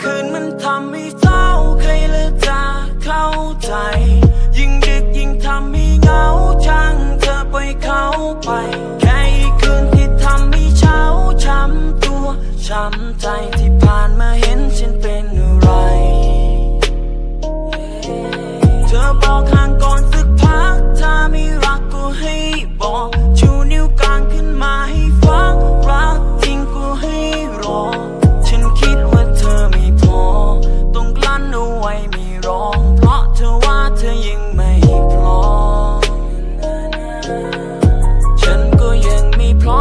คืนมันทำให้เศร้าใครเลยจะเข้าใจ ยิ่งดึกยิ่งทำให้เหงาช่างเธอไปเข้าไป แค่อีกคืนที่ทำให้เช้าช้ำตัวช้ำใจที่ผ่านมาเห็นฉันเป็นอะไร เธอบอกห่างก่อนสัก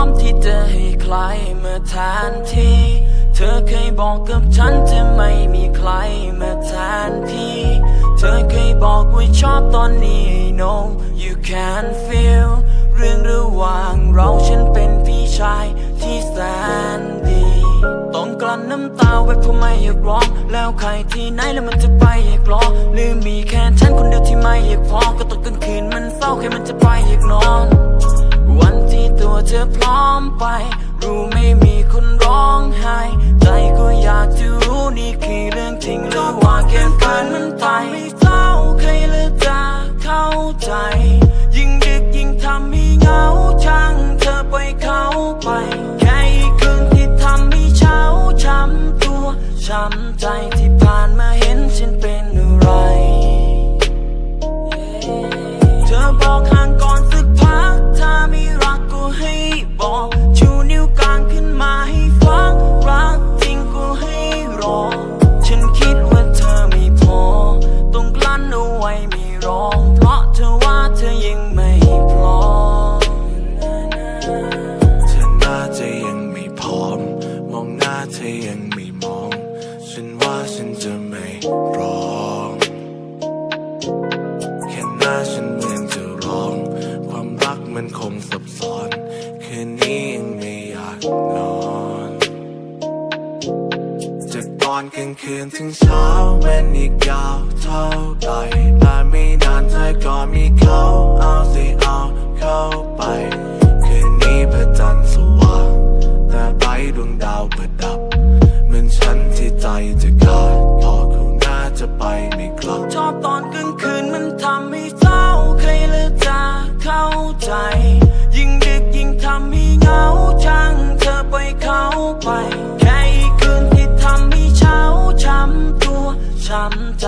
ม่พร้อมที่จะให้ใครมาแทนที่ เธอเคยบอกกับฉันจะไม่มีใครมาแทนที่ เธอเคยบอกว่าชอบตอนนี้ know you can feel เรื่องระหว่างเราฉันเป็นพี่ชายที่แสนดี ต้องกลั้นน้ำตาไว้เพราะไม่อยากร้อง แล้วใครที่ไหนแล้วมันจะไปอยากรอหรือมีแค่ฉันคนเดียวที่ไม่อยากพอก็ตกกลางคืนมันเศร้าแค่มันจะไปอยากนอน ธอพร้อมไป รู้ไม่มีคนร้องไห้ ใจก็อยากจะรู้นี่คือเรื่องจริงหรือว่าแค่ฝันมันตายไม่เศร้าใครเลยจะเข้าใจ ยิ่งดึกยิ่งทำให้เหงาช่างเธอไปเข้าไป แค่อีกคืนที่ทำให้เช้าช้ำตัวช้ำใจที่ผ่านมาเห็นฉันเป็นอะไร เธอบอกห่างก่อนสัก ฉันว่าฉันจะไม่ร้องแค่หน้าฉันเหมือนจะร้อง ความรักมันคงซับซ้อน คืนนี้ยังไม่อยากนอนจากตอนกลางคืนถึงเช้ามันอีกยาวเท่าไหร่แต่ไม่นานเธอก็มีเขาำใจ